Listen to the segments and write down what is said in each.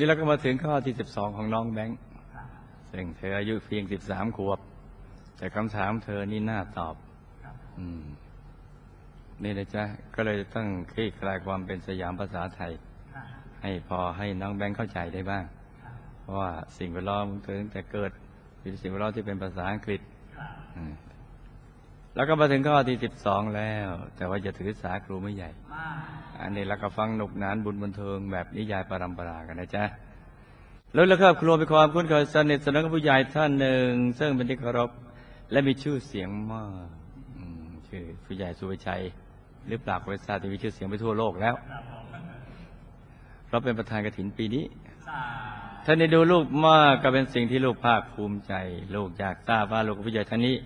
นี่เราก็มาถึงข้อที่สิบสองของน้องแบงค์ซึ่งเธออายุเพียงสิบสามขวบ แต่คำถามเธอนี่น่าตอบอนี่นะจ๊ะก็เลยต้องคลี่คลายความเป็นสยามภาษาไทย ให้พอให้น้องแบงค์เข้าใจได้บ้าง เพราะว่าสิ่งแวดล้อมของเธอตั้งแต่เกิดเป็นสิ่งแวดล้อมที่เป็นภาษาอังกฤษ แล้วก็มาถึงข้อที่สิบสองแล้ว แต่ว่าจะถือสาครูไม่ใหญ่ อันนี้เราก็ฟังหนุกนานบุญบันเทิงแบบนิยายปรำปรากันนะจ๊ะแล้วแล้วครอบครัวมีความคุ้นเคยสนิทสนมกับผู้ใหญ่ท่านหนึ่ง ซึ่งเป็นที่เคารพและมีชื่อเสียงมากชื่อผู้ใหญ่สุวิชัย หรือปรากบริษัทที่มีชื่อเสียงไปทั่วโลกแล้วเราเป็นประธานกฐินปีนี้ท่านได้ดูลูกมากก็เป็นสิ่งที่ลูกภาคภูมิใจ ลูกอยากทราบว่าลูกผู้ใหญ่ท่านนี้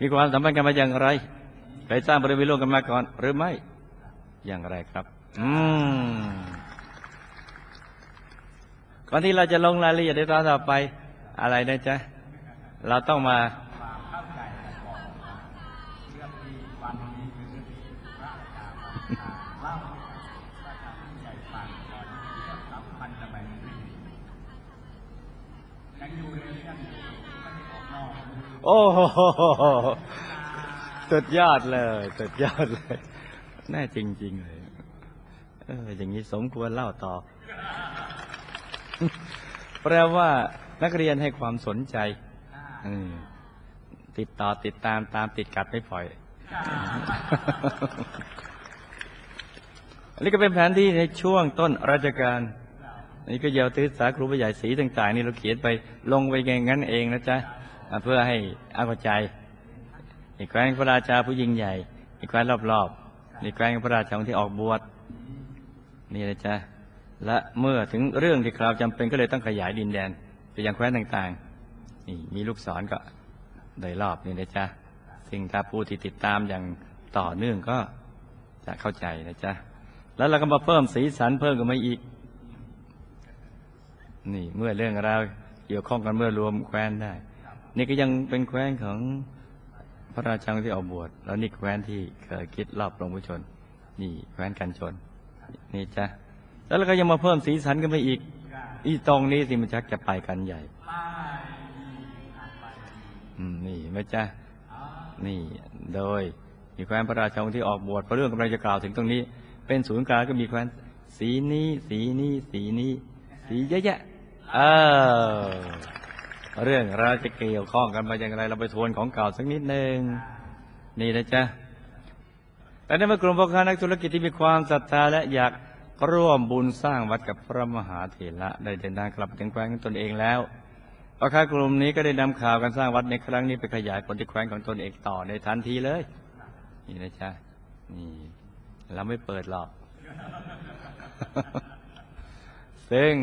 มีความสัมพันธ์กันมาอย่างไรเคยสร้างบริเวณโลกกันมาก่อน หรือไม่ อย่างไรครับ อืมก่อนที่เราจะลงรายละเอียดในตอนต่อไป อะไรนะจ๊ะ เราต้องมา โอ้โหสุดยอดเลยสุดยอดเลย แน่จริง ๆ เลย เออ อย่างนี้สมควรเล่าต่อ แปลว่านักเรียนให้ความสนใจติดต่อติดตามตามติดกัดไม่ปล่อย อันนี้ก็เป็นแผนที่ในช่วงต้นราชการนี่ก็เยาวตื้อสาครูผู้ใหญ่สีต่าง ๆ นี่เราเขียนไปลงไปอย่างนั้นเองนะจ๊ะ เพื่อให้อาเข้าใจอีกแคว้นพระราชาผู้ยิ่งใหญ่ อีกแคว้นรอบๆนี่แคว้นพระราชาที่ออกบวชนี่นะจ๊ะและเมื่อถึงเรื่องที่คราวจำเป็นก็เลยต้องขยายดินแดนไปยังแคว้นต่างๆนี่มีลูกศรก็โดยรอบนี่นะจ๊ะซึ่งถ้าผู้ที่ติดตามอย่างต่อเนื่องก็จะเข้าใจนะจ๊ะแล้วเราก็มาเพิ่มสีสันเพิ่มกันมาอีก นี่เมื่อเรื่องราวเกี่ยวข้องกันเมื่อรวมแคว้นได้ นี่ก็ยังเป็นแคว้นของพระราชาที่ออกบวช แล้วนี่แคว้นที่เคยคิดรอบลงผู้ชน นี่แคว้นกันชน นี่จ้ะแล้วเราก็ยังมาเพิ่มสีสันกันไปอีก อีตรงนี้สิมันชักจะไปกันใหญ่อืมนี่ไหมจ๊ะนี่โดยมีแคว้นพระราชาที่ออกบวชเพราะเรื่องกำลังจะกล่าวถึงตรงนี้ เป็นศูนย์กลางก็มีแคว้นสีนี้ สีนี้ สีนี้ สีเยอะแยะเออ เรื่องเราวจะเกี่ยวข้องกันมาอย่างไร เราไปทวนของเก่าสักนิดหนึ่งนี่นะจ๊ะแต่ในเมื่อกลุ่มพ่อค้านักธุรกิจที่มีความศรัทธาและอยากร่วมบุญสร้างวัดกับพระมหาเถระได้เดินทางกลับถึงแคว้นของตนเองแล้วพ่อค้ากลุ่มนี้ก็ได้นำข่าวการสร้างวัดในครั้งนี้ไปขยายผลที่แคว้นของตนเองต่อในทันทีเลย นี่นะจ๊ะนี่เราไม่เปิดหรอกซึ่ง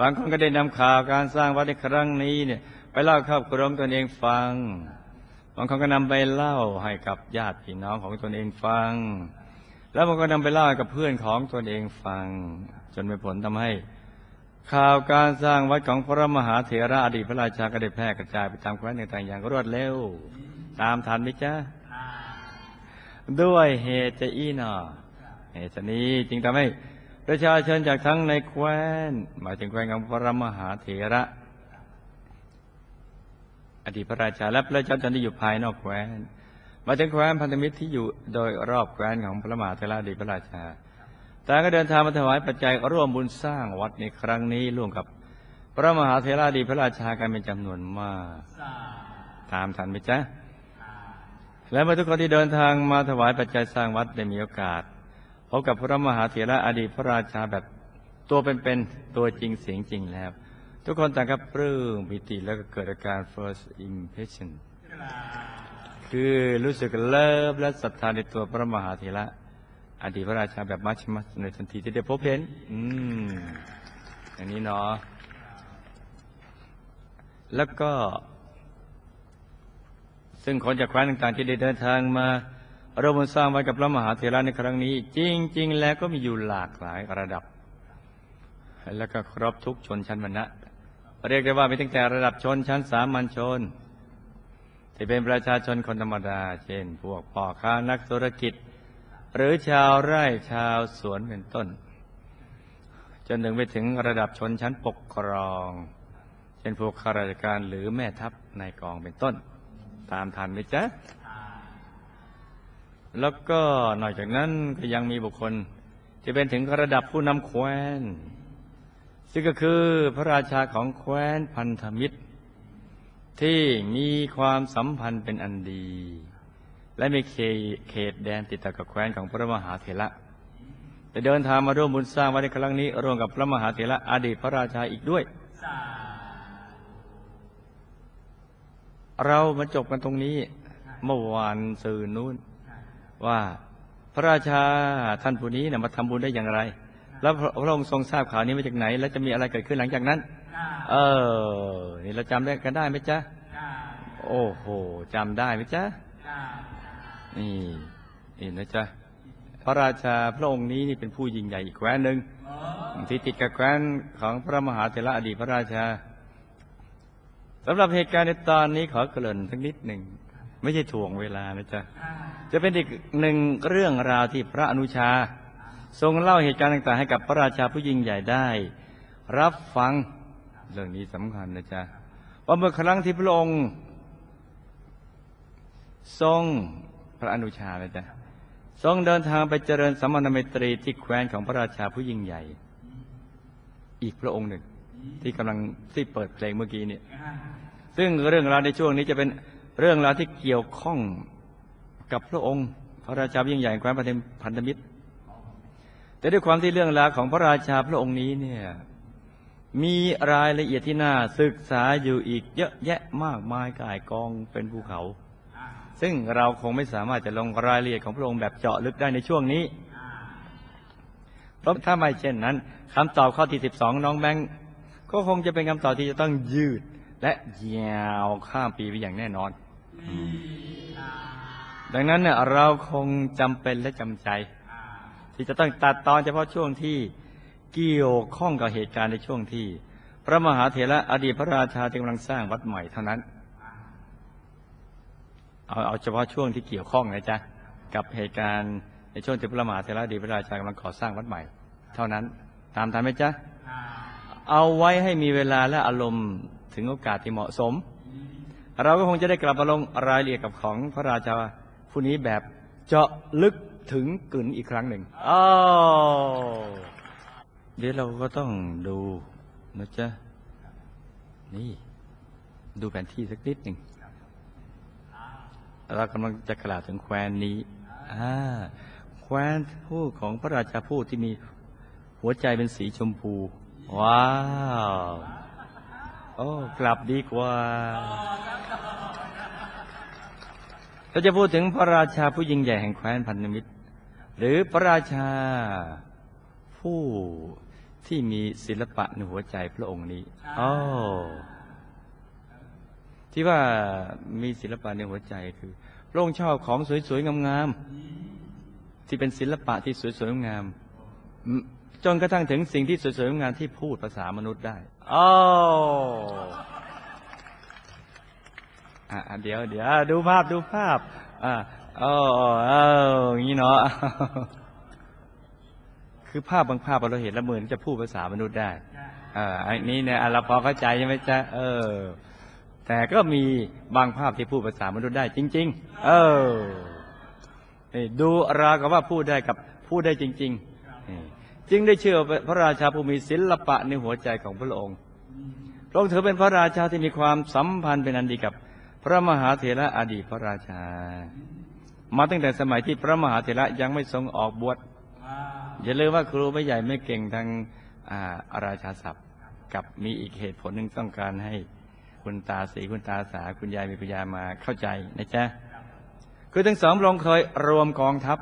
บางคนก็ได้นำข่าวการสร้างวัดในครั้งนี้เนี่ย ไปเล่าครอบครัวของตนเองฟัง บางคนก็นำไปเล่าให้กับญาติพี่น้องของตนเองฟัง แล้วบางคนก็นำไปเล่าให้กับเพื่อนของตนเองฟัง จนเป็นผลทำให้ ข่าวการสร้างวัดของพระมหาเถระอดีตพระราชาก็ได้แพร่กระจายไปตามแคว้นต่างๆอย่างรวดเร็ว ตามทันไหมจ๊ะด้วยเหตุจะอีหนอเหตุนี้จึงทำให้ ประชาชนจากทั้งในแคว้น หมายถึงแคว้นของพระมหาเถระ อดีตพระราชาและประชาชนที่อยู่ภายนอกแคว้นหมายถึงแคว้นพันธมิตรที่อยู่โดยรอบแคว้นของพระมหาเถระอดีตพระราชาแต่ก็เดินทางมาถวายปัจจัยร่วมบุญสร้างวัดในครั้งนี้ร่วมกับพระมหาเถระอดีตพระราชากันเป็นจำนวนมาก ตามทันไหมจ๊ะและเมื่อทุกคนที่เดินทางมาถวายปัจจัยสร้างวัดได้มีโอกาส พบกับพระมหาเถระอดีตพระราชาแบบตัวเป็นๆตัวจริงเสียงจริงแล้ว ทุกคนต่างก็ปลื้มปิติแล้วก็เกิดอาการ first impression คือรู้สึกเลิฟและศรัทธาในตัวพระมหาเถระอดีตพระราชาแบบมัชมัสในทันทีที่ได้พบเห็น อืม อย่างนี้เนาะ แล้วก็ ซึ่งคนจากแคว้นต่างๆ ที่ได้เดินทางมา ร่วมสร้างไว้กับพระมหาเถระในครั้งนี้ จริง ๆ แล้วก็มีอยู่หลากหลายระดับ แล้วก็ครอบทุกชนชั้นวรรณะเรียกได้ว่ามีตั้งแต่ระดับชนชั้นสามัญชน ที่เป็นประชาชนคนธรรมดา เช่น พวกพ่อค้านักธุรกิจ หรือชาวไร่ชาวสวนเป็นต้นจจนถึงไปถึงระดับชนชั้นปกครอง เช่นพวกข้าราชการหรือแม่ทัพนายกองเป็นต้น ตามทันไหมจ๊ะ แล้วก็นอกจากนั้นก็ยังมีบุคคลที่เป็นถึงระดับผู้นำแคว้น ซึ่งก็คือพระราชาของแคว้นพันธมิตร ที่มีความสัมพันธ์เป็นอันดี และมีเขตเขตแดนติดต่อกับแคว้นของพระมหาเถระแต่เดินทางมาร่วมบุญสร้างไว้ในครั้งนี้ร่วมกับพระมหาเถระอดีตพระราชาอีกด้วย เรามาจบกันตรงนี้ เมื่อวานสื่อนู้น ว่าพระราชาท่านผู้นี้เนี่ยมาทำบุญได้อย่างไร แล้วพระพระองค์ทรงทราบข่าวนี้มาจากไหน แล้วจะมีอะไรเกิดขึ้นหลังจากนั้น เออ นี่เราจำได้กันได้ไหมจ๊ะโอ้โหจำได้ไหมจ๊ะนี่นี่นะจ๊ะพระราชาพระองค์นี้นี่เป็นผู้ยิ่งใหญ่อีกแคว้นหนึ่งที่ติดกับแคว้นของพระมหาเถระอดีตพระราชาสำหรับเหตุการณ์ในตอนนี้ขอเกริ่นสักนิดหนึ่ง ไม่ใช่ถ่วงเวลานะจ๊ะจะเป็นอีกหนึ่งเรื่องราวที่พระอนุชา ทรงเล่าเหตุการณ์ต่าง ๆ ให้กับพระราชาผู้ยิ่งใหญ่ได้ รับฟังเรื่องนี้สำคัญนะจ๊ะว่าเมื่อครั้งที่พระองค์ ทรงพระอนุชานะจ๊ะทรงเดินทางไปเจริญสัมมนาเมตรีที่แคว้นของพระราชาผู้ยิ่งใหญ่ อีกพระองค์หนึ่ง ที่กำลังที่เปิดเพลงเมื่อกี้เนี่ย ซึ่งเรื่องราวในช่วงนี้จะเป็น เรื่องราวที่เกี่ยวข้องกับพระองค์ พระราชายิ่งใหญ่แคว้นพันธมิตร แต่ด้วยความที่เรื่องราวของพระราชาพระองค์นี้เนี่ยมีรายละเอียดที่น่าศึกษาอยู่อีกเยอะแยะมากมายกายกองเป็นภูเขา ซึ่งเราคงไม่สามารถจะลงรายละเอียดของพระองค์แบบเจาะลึกได้ในช่วงนี้ เพราะถ้าไม่เช่นนั้นคำตอบข้อที่สิบสองน้องแบงก์ก็คงจะเป็นคำตอบที่จะต้องยืด และยาวข้ามปีไปอย่างแน่นอน ดังนั้นเนี่ยเราคงจำเป็นและจำใจ ที่จะต้องตัดตอนเฉพาะช่วงที่เกี่ยวข้องกับเหตุการณ์ในช่วงที่ พระมหาเถระอดีตพระราชาที่กำลังสร้างวัดใหม่เท่านั้น เอาเอาเฉพาะช่วงที่เกี่ยวข้องนะจ๊ะกับเหตุการณ์ในช่วงที่พระมหาเถระอดีตพระราชากำลังก่อสร้างวัดใหม่ เท่านั้น ตามทันไหมจ๊ะเอาไว้ให้มีเวลาและอารมณ์ ถึงโอกาสที่เหมาะสม เราก็คงจะได้กลับมาลงรายละเอียดกับของพระราชาผู้นี้แบบเจาะลึกถึงกึ่นอีกครั้งหนึ่งอ้าวเดี๋ยวเราก็ต้องดูนะจ๊ะ นี่ ดูแผนที่สักนิดหนึ่ง เรากำลังจะกล่าวถึงแคว้นนี้อ่าแคว้นผู้ของพระราชาผู้ที่มีหัวใจเป็นสีชมพู ว้าว อ้กลับดีกว่าเราจะพูดถึงพระราชาผู้ยิ่งใหญ่แห่งแคว้นพันธมิตร หรือพระราชาผู้ที่มีศิลปะในหัวใจพระองค์นี้อ๋อที่ว่ามีศิลปะในหัวใจคือ พระองค์ชอบของสวยๆงามๆที่เป็นศิลปะที่สวยๆงามอืม จนกระทั่งถึงสิ่งที่สวยๆงามที่พูดภาษามนุษย์ได้อ๋ออะเดี๋ยวเดี๋ยวดูภาพดูภาพ อ่าโอ้เอออย่างนี้เนาะคือภาพบางภาพเราเห็นล้วเหมือนจะพูดภาษามนุษย์ได้เอ่าอันนี้เนี่ยเราพอเข้าใจใช่ไหมจ๊ะเออ แต่ก็มีบางภาพที่พูดภาษามนุษย์ได้จริง ๆ เออดูราวกับว่าพูดได้กับพูดได้จริง ๆ จึงได้เชื่อว่าพระราชาผู้มีศิลปะในหัวใจของพระองค์พระองค์ถือเป็นพระราชาที่มีความสัมพันธ์เป็นอันดีกับ พระมหาเถระอดีตพระราชา มาตั้งแต่สมัยที่พระมหาเถระยังไม่ทรงออกบวชอย่าลืมว่าครูไม่ใหญ่ไม่เก่งทางอาราชาศัพท์ กับมีอีกเหตุผลหนึ่งต้องการให้คุณตาสีคุณตาสาคุณยายมีปัญญามาเข้าใจนะจ๊ะคือทั้งสองพรองเคยรวมกองทัพ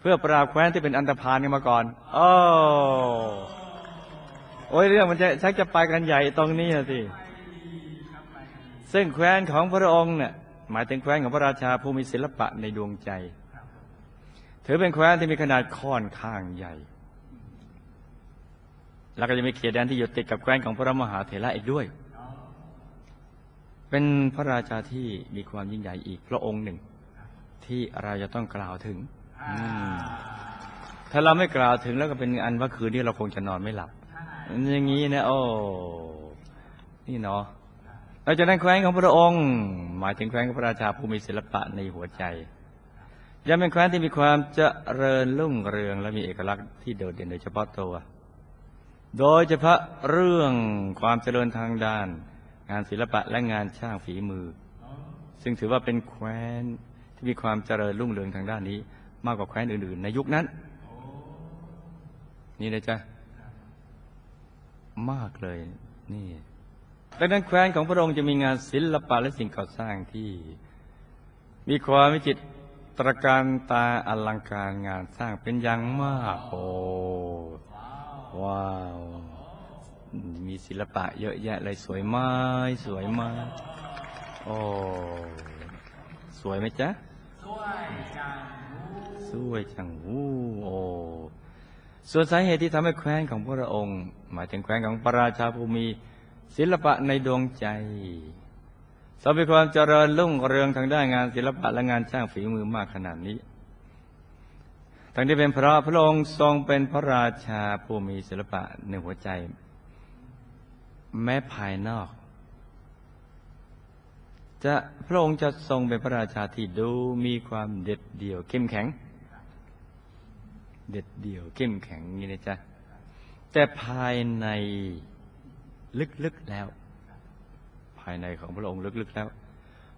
เพื่อปราบแคว้นที่เป็นอันธพาลกันมาก่อนโอ้โอ้ยเรื่องมันจะชักจะไปกันใหญ่ตรงนี้นะสิซึ่งแคว้นของพระองค์เนี่ยหมายถึงแคว้นของพระราชาผู้มีศิลปะในดวงใจ ถือเป็นแคว้นที่มีขนาดค่อนข้างใหญ่ แล้วก็จะมีเขตแดนที่อยู่ติดกับแคว้นของพระมหาเถระอีกด้วย เป็นพระราชาที่มีความยิ่งใหญ่อีกพระองค์หนึ่ง ที่เราจะต้องกล่าวถึง ถ้าเราไม่กล่าวถึงแล้วก็เป็นอันว่าคืนนี้เราคงจะนอนไม่หลับ อย่างนี้นะ โอ้ นี่เนาะหลังจากนั้นแคว้นของพระองค์ หมายถึงแคว้นของพระราชาผู้มีศิลปะในหัวใจยังเป็นแคว้นที่มีความเจริญรุ่งเรือง และมีเอกลักษณ์ที่โดดเด่นโดยเฉพาะตัว โดยเฉพาะเรื่องความเจริญทางด้าน งานศิลปะและงานช่างฝีมือ ซึ่งถือว่าเป็นแคว้นที่มีความเจริญรุ่งเรืองทางด้านนี้ มากกว่าแคว้นอื่นๆ ในยุคนั้น นี่นะจ๊ะ มากเลย นี่ดังนั้นแคว้นของพระองค์จะมีงานศิลปะและสิ่งก่อสร้างที่ มีความวิจิตรการตาอลังการงานสร้างเป็นอย่างมากโอ้ว้าว มีศิลปะเยอะแยะเลยสวยมากสวยมากโอ้ สวยไหมจ๊ะสวยจัง สวยจังวู้โอส่วนสาเหตุที่ทำให้แคว้นของพระองค์ หมายถึงแคว้นของพระราชาภูมิศิลปะในดวงใจสมมีความเจริญรุ่งเรืองทางด้านงานศิลปะและงานช่างฝีมือมากขนาดนี้ ทั้งที่เป็นเพราะพระองค์ทรงเป็นพระราชาผู้มีศิลปะในหัวใจ แม้ภายนอก จะพระองค์จะทรงเป็นพระราชาที่ดูมีความเด็ดเดี่ยวเข้มแข็ง เด็ดเดี่ยวเข้มแข็งนี่นะจ๊ะ แต่ภายในลึกๆแล้ว ภายในของพระองค์ลึกๆแล้ว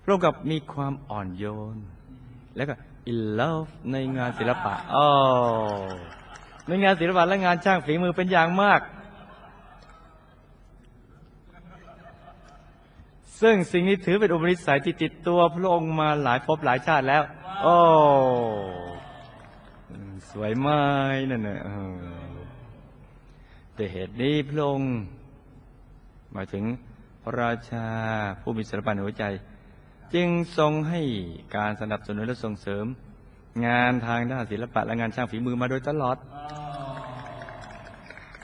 พระองค์กับมีความอ่อนโยน แล้วก็ in love ในงานศิลปะอ๋อในงานศิลปะและงานช่างฝีมือเป็นอย่างมาก ซึ่งสิ่งนี้ถือเป็นอุปนิสัยที่ติดตัวพระองค์มาหลายภพหลายชาติแล้ว โอ้ สวยไหมนั่นน่ะแต่เหตุนี้พระองค์หมายถึงพระราชาผู้มีศิลปะในหัวใจ จึงทรงให้การสนับสนุนและส่งเสริม งานทางด้านศิลปะและงานช่างฝีมือมาโดยตลอด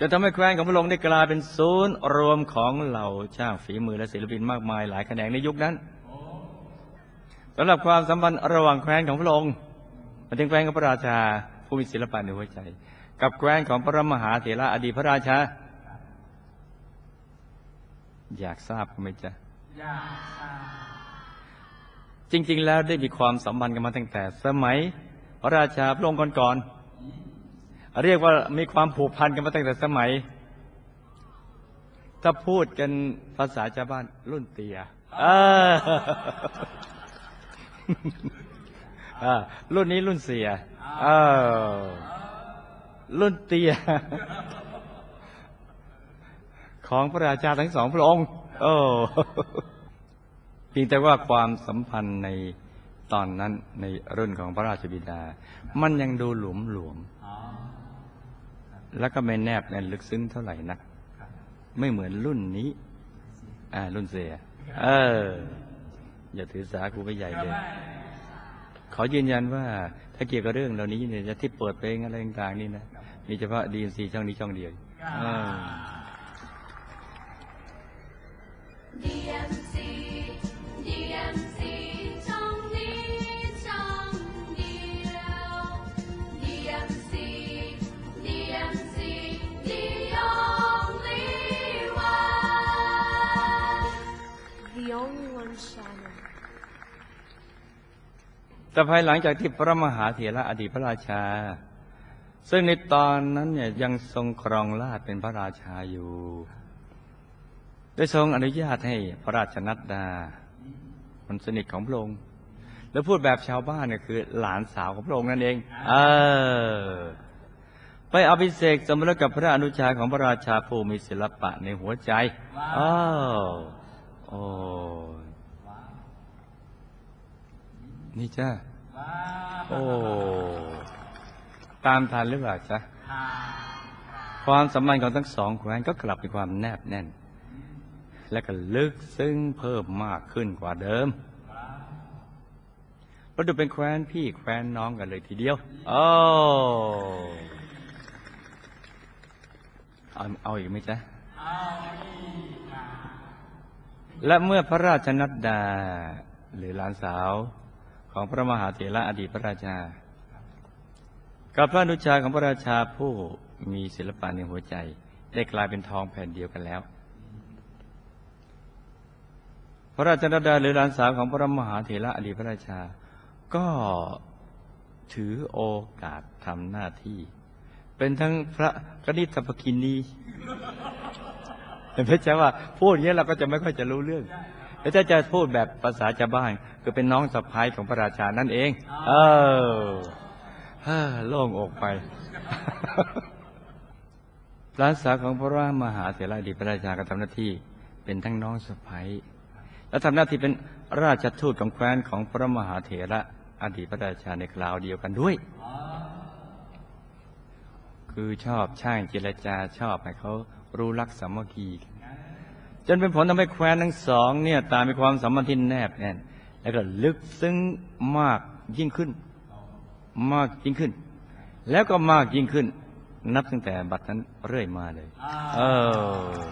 จะทำให้แคว้นของพระองค์ได้กลายเป็นศูนย์รวมของเหล่าช่างฝีมือและศิลปินมากมายหลายแขนงในยุคนั้นสำหรับความสัมพันธ์ระหว่างแคว้นของพระองค์มาถึงแคว้นของพระราชา ผู้มีศิลปะในหัวใจ กับแคว้นของพระมหาเถระอดีตพระราชา อยากทราบไหมจ๊ะจริง ๆ แล้วได้มีความสัมพันธ์กันมาตั้งแต่ สมัย พระราชาพระองค์ก่อนๆเรียกว่ามีความผูกพันกันมาตั้งแต่สมัย ถ้าพูดกันภาษาชาวบ้านรุ่นเตียเออ รุ่นนี้รุ่นเสียเออรุ่นเตีย ของพระราชาทั้งสองพระองค์ โอ้เพียงแต่ว่าความสัมพันธ์ในตอนนั้นในรุ่นของพระราชบิดา มันยังดูหลวมหลวมๆแล้วก็ไม่แนบแน่นลึกซึ้งเท่าไหร่นัก ไม่เหมือนรุ่นนี้ อ่า รุ่นเสีย เออ อย่าถือสาครูไปใหญ่เลย ขอยืนยันว่าถ้าเกี่ยวกับเรื่องเหล่านี้เนี่ยจะที่เปิดเพลงอะไรต่างๆนี่นะมีเฉพาะดีเอ็นซีช่องนี้ช่องเดียว แต่ภายหลังจากที่พระมหาเถระอดีตพระราชา ซึ่งในตอนนั้นเนี่ยยังทรงครองราชย์เป็นพระราชาอยู่ได้ทรงอนุญาตให้พระราชนัดดาคนสนิทของพระองค์แล้วพูดแบบชาวบ้านเนี่ยคือ หลานสาวของพระองค์นั่นเอง เออ ไปอภิเษกสมรสกับพระอนุชาของพระราชาผู้มีศิลปะในหัวใจอ้าวโอ้นี่จ้า โอ้ตามทันหรือเปล่าจ๊ะความสัมพันธ์ของทั้งสองแคว้นก็กลับมีความแนบแน่น และก็ลึกซึ้งเพิ่มมากขึ้นกว่าเดิมเราดูเป็นแคว้นพี่แคว้นน้องกันเลยทีเดียว โอ้เอาเอาอีกไหมจ๊ะและเมื่อพระราชนัดดา หรือหลานสาว ของพระมหาเถระอดีตพระราชา กับพระนุชาของพระราชาผู้มีศิลปะในหัวใจ ได้กลายเป็นทองแผ่นเดียวกันแล้ว พระราชนาดาหรือหลานสาวของพระมหาเถระอดีตพระราชา ก็ถือโอกาสทำหน้าที่ เป็นทั้งพระกนิษฐปกินีเห็นไหมจ๊ะว่าพูดอย่างนี้เราก็จะไม่ค่อยจะรู้เรื่อง แล้วถ้าจะพูดแบบภาษาชาวบ้านคือเป็นน้องสะพ้ายของพระราชานั่นเอง เออเฮ้อโล่งอกไปหลานสาวของพระมหาเถระอดีตพระราชาก็ทำหน้าที่เป็นทั้งน้องสะพ้ายและทำหน้าที่เป็นราชทูตของแคว้นของพระมหาเถระอดีตพระราชาในคราวเดียวกันด้วย คือชอบช่างเจรจาชอบให้เขารู้รักสามัคคีกัน จนเป็นผลทำให้แคว้นทั้งสองเนี่ยตามมีความสัมพันธ์ที่แนบแน่นแล้วก็ลึกซึ้งมากยิ่งขึ้น มากยิ่งขึ้น แล้วก็มากยิ่งขึ้น นับตั้งแต่บัดนั้นเรื่อยมาเลย เออ